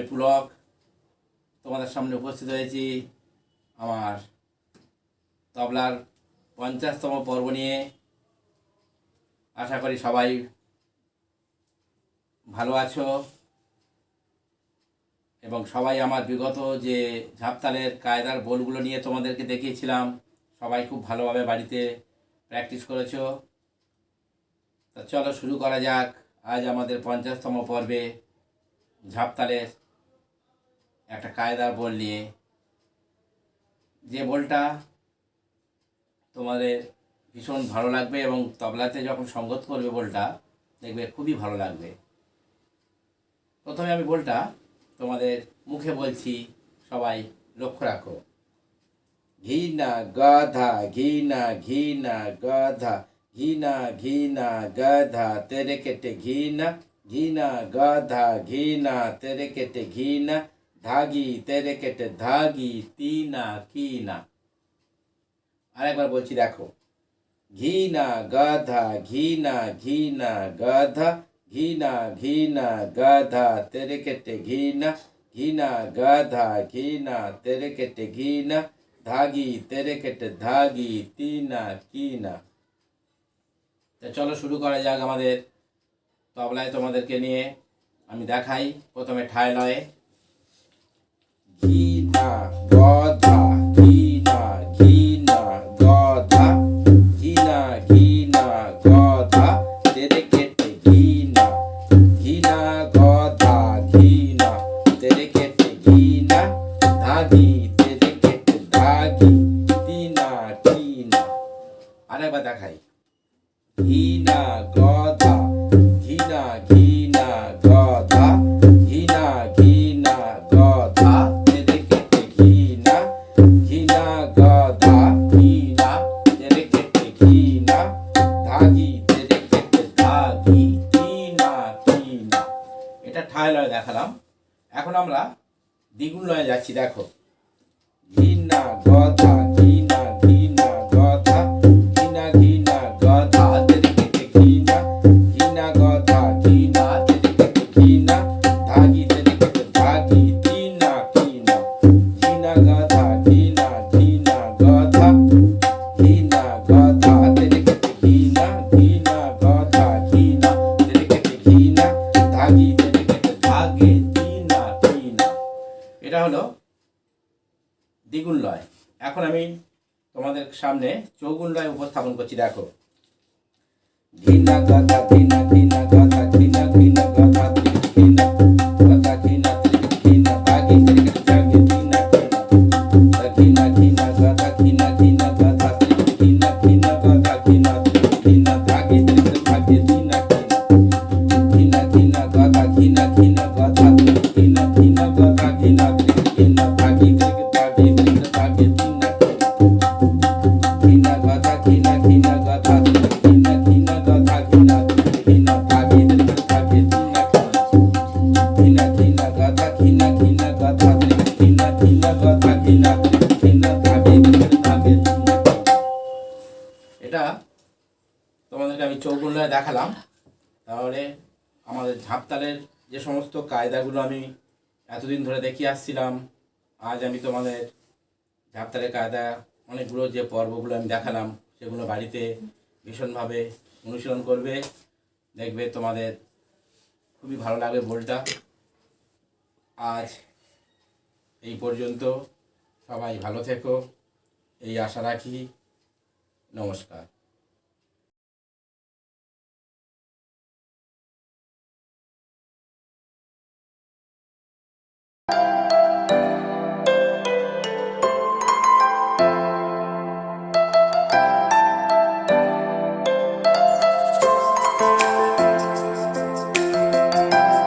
আমি পুলক তোমাদের সামনে উপস্থিত হয়েছি আমার তবলার পঞ্চাশতম পর্ব নিয়ে। আশা করি সবাই ভালো আছো এবং সবাই আমার বিগত যে ঝাপতালের কায়দার বোলগুলো নিয়ে তোমাদেরকে দেখিয়েছিলাম, সবাই খুব ভালোভাবে বাড়িতে প্র্যাকটিস করেছ। তা চলো শুরু করা যাক। আজ আমাদের পঞ্চাশতম পর্বে ঝাপতালের একটা কায়দার বল নিয়ে যে বলটা তোমাদের ভীষণ ভালো লাগবে এবং তবলাতে যখন সঙ্গত করবে বলটা, দেখবে খুবই ভালো লাগবে। প্রথমে আমি বলটা তোমাদের মুখে বলছি, সবাই লক্ষ্য রাখো। ঘি ঘিনা গাধা, ঘিনা ঘিনা গাধা, ঘিনা ঘিনা গাধা, তেরে কেটে ঘি না ঘিনা ঘিনা গাধা, ঘিনা, তেরে কেটে ঘিনা ধাগি, তেরে কেটে ধাগি, তিনা, কিনা। আরেকবার বলছি, দেখো। ঘি ঘিনা, গাধা, ঘিনা ঘিনা, গাধা, ঘিনা ঘিনা, গাধা, তেরে কেটে ঘি না ঘিনা ঘিনা, গাধা, ঘিনা, তেরে কেটে ঘি ঘিনা, ধাগি, তেরে কেটে ধাগি, তিনা, কিনা। তা চলো শুরু করা যাক আমাদের তবলায় তোমাদেরকে নিয়ে। আমি দেখাই প্রথমে ঠায় লয়ে। ঘিনা গধা ঘিনা ঘিনা গধা ঘিনা ঘিনা গধা তেরে কেটে ঘিনা ঘিনা গধা ঘিনা তেরে কেটে ঘিনা ধাগি তেরে কেটে ধাগি এখন আমরা দ্বিগুণ লয়ে যাচ্ছি দেখো। ভিন্ন গধা দ্বিগুণ লয় এখন আমি তোমাদের সামনে চৌগুণ লয় উপস্থাপন করছি দেখো। গাথা ঘিনা ঘিনা আমি চৌগুল্লায় দেখালাম। তাহলে আমাদের ঝাপতালের যে সমস্ত কায়দাগুলো আমি এতদিন ধরে দেখিয়ে আসছিলাম, আজ আমি তোমাদের ঝাপতালের কায়দা, অনেকগুলো যে পর্বগুলো আমি দেখালাম, সেগুলো বাড়িতে ভীষণভাবে অনুশীলন করবে। দেখবে তোমাদের খুবই ভালো লাগবে বলটা আজ এই পর্যন্ত, সবাই ভালো থেকো। এই আশা রাখি। নমস্কার।